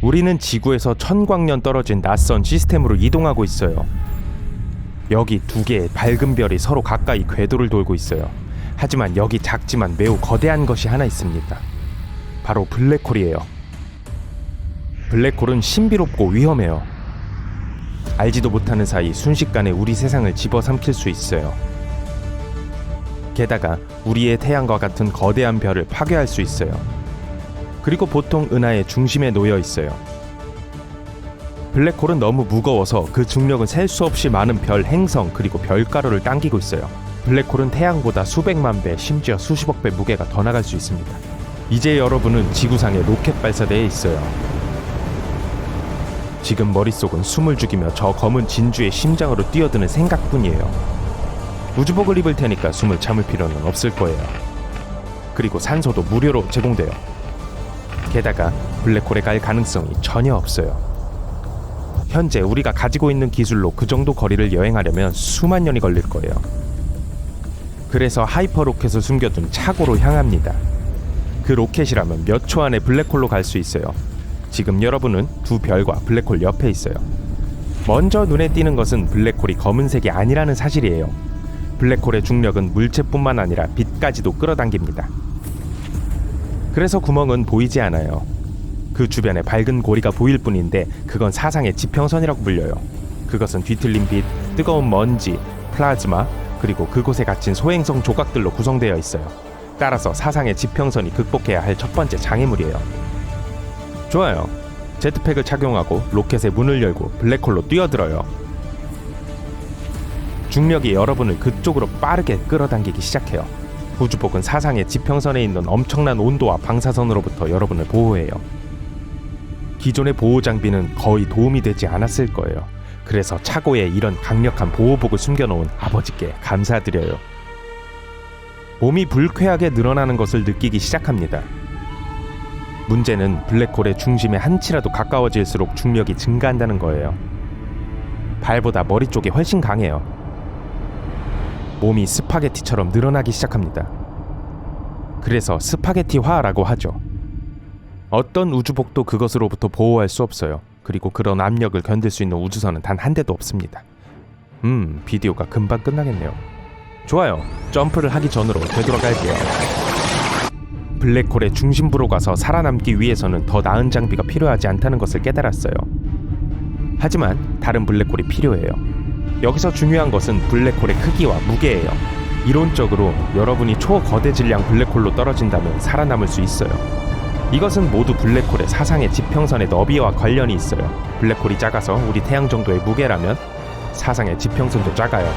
우리는 지구에서 천광년 떨어진 낯선 시스템으로 이동하고 있어요. 여기 두 개의 밝은 별이 서로 가까이 궤도를 돌고 있어요. 하지만 여기 작지만 매우 거대한 것이 하나 있습니다. 바로 블랙홀이에요. 블랙홀은 신비롭고 위험해요. 알지도 못하는 사이 순식간에 우리 세상을 집어삼킬 수 있어요. 게다가 우리의 태양과 같은 거대한 별을 파괴할 수 있어요. 그리고 보통 은하의 중심에 놓여 있어요. 블랙홀은 너무 무거워서 그 중력은 셀 수 없이 많은 별 행성 그리고 별가루를 당기고 있어요. 블랙홀은 태양보다 수백만 배, 심지어 수십억 배 무게가 더 나갈 수 있습니다. 이제 여러분은 지구상의 로켓 발사대에 있어요. 지금 머릿속은 숨을 죽이며 저 검은 진주의 심장으로 뛰어드는 생각뿐이에요. 우주복을 입을 테니까 숨을 참을 필요는 없을 거예요. 그리고 산소도 무료로 제공돼요. 게다가 블랙홀에 갈 가능성이 전혀 없어요. 현재 우리가 가지고 있는 기술로 그 정도 거리를 여행하려면 수만 년이 걸릴 거예요. 그래서 하이퍼 로켓을 숨겨둔 차고로 향합니다. 그 로켓이라면 몇 초 안에 블랙홀로 갈 수 있어요. 지금 여러분은 두 별과 블랙홀 옆에 있어요. 먼저 눈에 띄는 것은 블랙홀이 검은색이 아니라는 사실이에요. 블랙홀의 중력은 물체뿐만 아니라 빛까지도 끌어당깁니다. 그래서 구멍은 보이지 않아요. 그 주변에 밝은 고리가 보일 뿐인데 그건 사상의 지평선이라고 불려요. 그것은 뒤틀린 빛, 뜨거운 먼지, 플라즈마, 그리고 그곳에 갇힌 소행성 조각들로 구성되어 있어요. 따라서 사상의 지평선이 극복해야 할 첫 번째 장애물이에요. 좋아요. 제트팩을 착용하고 로켓의 문을 열고 블랙홀로 뛰어들어요. 중력이 여러분을 그쪽으로 빠르게 끌어당기기 시작해요. 우주복은 사상의 지평선에 있는 엄청난 온도와 방사선으로부터 여러분을 보호해요. 기존의 보호 장비는 거의 도움이 되지 않았을 거예요. 그래서 차고에 이런 강력한 보호복을 숨겨놓은 아버지께 감사드려요. 몸이 불쾌하게 늘어나는 것을 느끼기 시작합니다. 문제는 블랙홀의 중심에 한치라도 가까워질수록 중력이 증가한다는 거예요. 발보다 머리 쪽이 훨씬 강해요. 몸이 스파게티처럼 늘어나기 시작합니다. 그래서 스파게티화라고 하죠. 어떤 우주복도 그것으로부터 보호할 수 없어요. 그리고 그런 압력을 견딜 수 있는 우주선은 단 한 대도 없습니다. 음, 비디오가 금방 끝나겠네요. 좋아요. 점프를 하기 전으로 되돌아갈게요. 블랙홀의 중심부로 가서 살아남기 위해서는 더 나은 장비가 필요하지 않다는 것을 깨달았어요. 하지만 다른 블랙홀이 필요해요. 여기서 중요한 것은 블랙홀의 크기와 무게예요. 이론적으로 여러분이 초거대 질량 블랙홀로 떨어진다면 살아남을 수 있어요. 이것은 모두 블랙홀의 사상의 지평선의 너비와 관련이 있어요. 블랙홀이 작아서 우리 태양 정도의 무게라면 사상의 지평선도 작아요.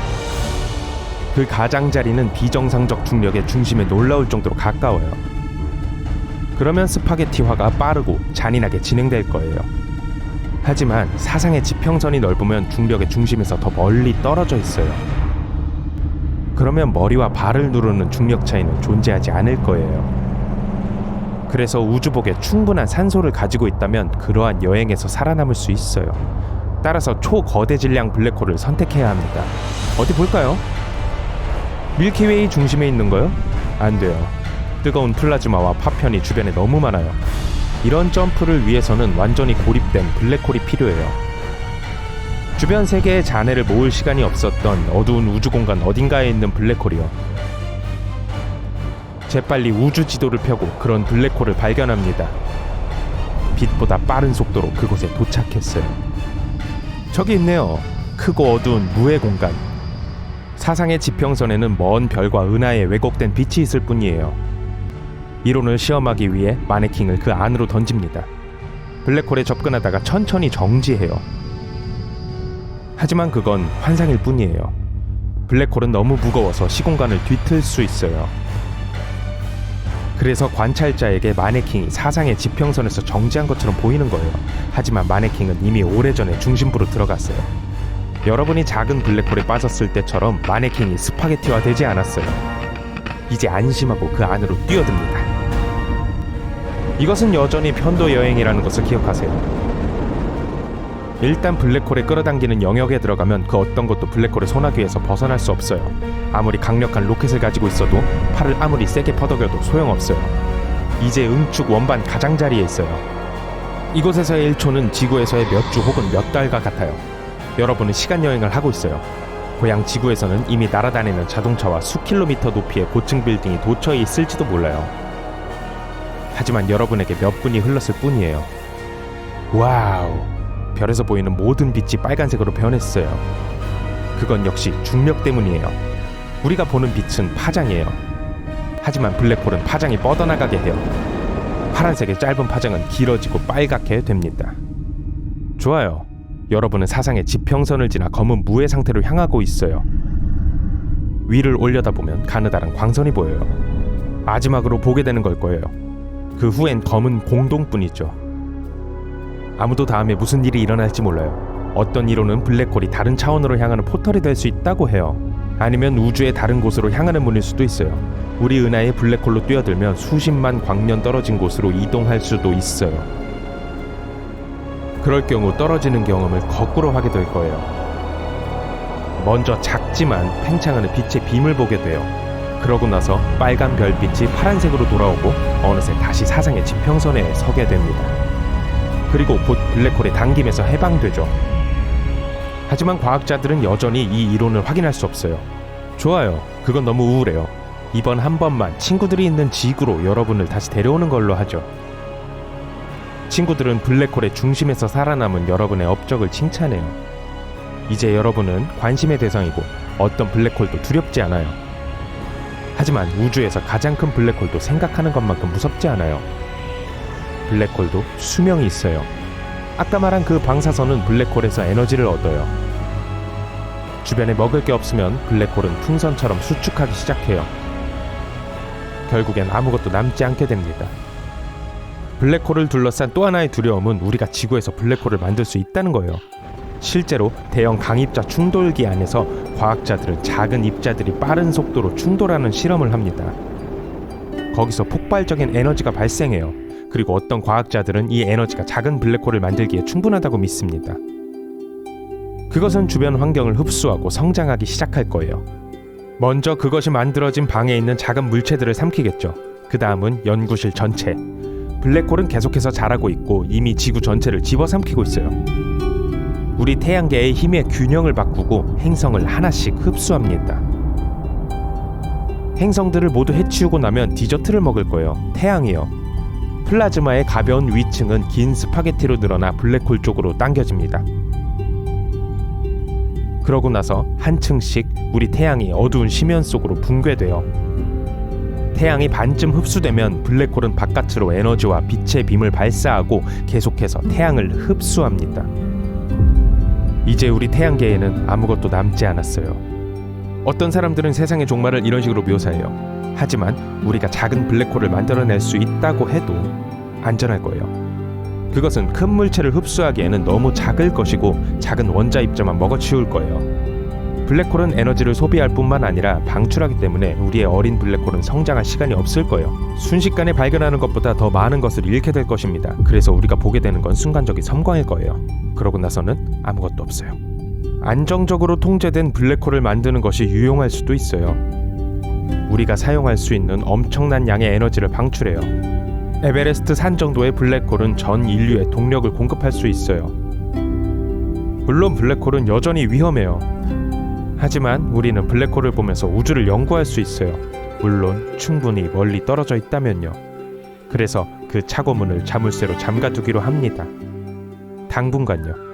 그 가장자리는 비정상적 중력의 중심에 놀라울 정도로 가까워요. 그러면 스파게티화가 빠르고 잔인하게 진행될 거예요. 하지만 사상의 지평선이 넓으면 중력의 중심에서 더 멀리 떨어져 있어요. 그러면 머리와 발을 누르는 중력 차이는 존재하지 않을 거예요. 그래서 우주복에 충분한 산소를 가지고 있다면 그러한 여행에서 살아남을 수 있어요. 따라서 초거대 질량 블랙홀을 선택해야 합니다. 어디 볼까요? 밀키웨이 중심에 있는 거요? 안 돼요. 뜨거운 플라즈마와 파편이 주변에 너무 많아요. 이런 점프를 위해서는 완전히 고립된 블랙홀이 필요해요. 주변 세계의 잔해를 모을 시간이 없었던 어두운 우주 공간 어딘가에 있는 블랙홀이요. 재빨리 우주 지도를 펴고 그런 블랙홀을 발견합니다. 빛보다 빠른 속도로 그곳에 도착했어요. 저기 있네요. 크고 어두운 무의 공간. 사상의 지평선에는 먼 별과 은하에 왜곡된 빛이 있을 뿐이에요. 이론을 시험하기 위해 마네킹을 그 안으로 던집니다. 블랙홀에 접근하다가 천천히 정지해요. 하지만 그건 환상일 뿐이에요. 블랙홀은 너무 무거워서 시공간을 뒤틀 수 있어요. 그래서 관찰자에게 마네킹이 사상의 지평선에서 정지한 것처럼 보이는 거예요. 하지만 마네킹은 이미 오래전에 중심부로 들어갔어요. 여러분이 작은 블랙홀에 빠졌을 때처럼 마네킹이 스파게티화 되지 않았어요. 이제 안심하고 그 안으로 뛰어듭니다. 이것은 여전히 편도 여행이라는 것을 기억하세요. 일단 블랙홀에 끌어당기는 영역에 들어가면 그 어떤 것도 블랙홀의 소나기에서 벗어날 수 없어요. 아무리 강력한 로켓을 가지고 있어도 팔을 아무리 세게 퍼덕여도 소용없어요. 이제 응축 원반 가장자리에 있어요. 이곳에서의 1초는 지구에서의 몇 주 혹은 몇 달과 같아요. 여러분은 시간 여행을 하고 있어요. 고향 지구에서는 이미 날아다니는 자동차와 수킬로미터 높이의 고층 빌딩이 도처에 있을지도 몰라요. 하지만 여러분에게 몇 분이 흘렀을 뿐이에요. 와우. 별에서 보이는 모든 빛이 빨간색으로 변했어요. 그건 역시 중력 때문이에요. 우리가 보는 빛은 파장이에요. 하지만 블랙홀은 파장이 뻗어나가게 해요. 파란색의 짧은 파장은 길어지고 빨갛게 됩니다. 좋아요. 여러분은 사상의 지평선을 지나 검은 무의 상태로 향하고 있어요. 위를 올려다보면 가느다란 광선이 보여요. 마지막으로 보게 되는 걸 거예요. 그 후엔 검은 공동뿐이죠. 아무도 다음에 무슨 일이 일어날지 몰라요. 어떤 이론은 블랙홀이 다른 차원으로 향하는 포털이 될 수 있다고 해요. 아니면 우주의 다른 곳으로 향하는 문일 수도 있어요. 우리 은하의 블랙홀로 뛰어들면 수십만 광년 떨어진 곳으로 이동할 수도 있어요. 그럴 경우 떨어지는 경험을 거꾸로 하게 될 거예요. 먼저 작지만 팽창하는 빛의 빔을 보게 돼요. 그러고 나서 빨간 별빛이 파란색으로 돌아오고 어느새 다시 사상의 지평선에 서게 됩니다. 그리고 곧 블랙홀의 당김에서 해방되죠. 하지만 과학자들은 여전히 이 이론을 확인할 수 없어요. 좋아요. 그건 너무 우울해요. 이번 한 번만 친구들이 있는 지구로 여러분을 다시 데려오는 걸로 하죠. 친구들은 블랙홀의 중심에서 살아남은 여러분의 업적을 칭찬해요. 이제 여러분은 관심의 대상이고 어떤 블랙홀도 두렵지 않아요. 하지만 우주에서 가장 큰 블랙홀도 생각하는 것만큼 무섭지 않아요. 블랙홀도 수명이 있어요. 아까 말한 그 방사선은 블랙홀에서 에너지를 얻어요. 주변에 먹을 게 없으면 블랙홀은 풍선처럼 수축하기 시작해요. 결국엔 아무것도 남지 않게 됩니다. 블랙홀을 둘러싼 또 하나의 두려움은 우리가 지구에서 블랙홀을 만들 수 있다는 거예요. 실제로 대형 강입자 충돌기 안에서 과학자들은 작은 입자들이 빠른 속도로 충돌하는 실험을 합니다. 거기서 폭발적인 에너지가 발생해요. 그리고 어떤 과학자들은 이 에너지가 작은 블랙홀을 만들기에 충분하다고 믿습니다. 그것은 주변 환경을 흡수하고 성장하기 시작할 거예요. 먼저 그것이 만들어진 방에 있는 작은 물체들을 삼키겠죠. 그 다음은 연구실 전체. 블랙홀은 계속해서 자라고 있고 이미 지구 전체를 집어삼키고 있어요. 우리 태양계의 힘의 균형을 바꾸고 행성을 하나씩 흡수합니다. 행성들을 모두 해치우고 나면 디저트를 먹을 거예요. 태양이요. 플라즈마의 가벼운 위층은 긴 스파게티로 늘어나 블랙홀 쪽으로 당겨집니다. 그러고 나서 한층씩 우리 태양이 어두운 심연 속으로 붕괴돼요. 태양이 반쯤 흡수되면 블랙홀은 바깥으로 에너지와 빛의 빔을 발사하고 계속해서 태양을 흡수합니다. 이제 우리 태양계에는 아무것도 남지 않았어요. 어떤 사람들은 세상의 종말을 이런 식으로 묘사해요. 하지만 우리가 작은 블랙홀을 만들어낼 수 있다고 해도 안전할 거예요. 그것은 큰 물체를 흡수하기에는 너무 작을 것이고 작은 원자 입자만 먹어치울 거예요. 블랙홀은 에너지를 소비할 뿐만 아니라 방출하기 때문에 우리의 어린 블랙홀은 성장할 시간이 없을 거예요. 순식간에 발견하는 것보다 더 많은 것을 잃게 될 것입니다. 그래서 우리가 보게 되는 건 순간적인 섬광일 거예요. 그러고 나서는 아무것도 없어요. 안정적으로 통제된 블랙홀을 만드는 것이 유용할 수도 있어요. 우리가 사용할 수 있는 엄청난 양의 에너지를 방출해요. 에베레스트 산 정도의 블랙홀은 전 인류에 동력을 공급할 수 있어요. 물론 블랙홀은 여전히 위험해요. 하지만 우리는 블랙홀을 보면서 우주를 연구할 수 있어요. 물론 충분히 멀리 떨어져 있다면요. 그래서 그 차고문을 자물쇠로 잠가두기로 합니다. 당분간요.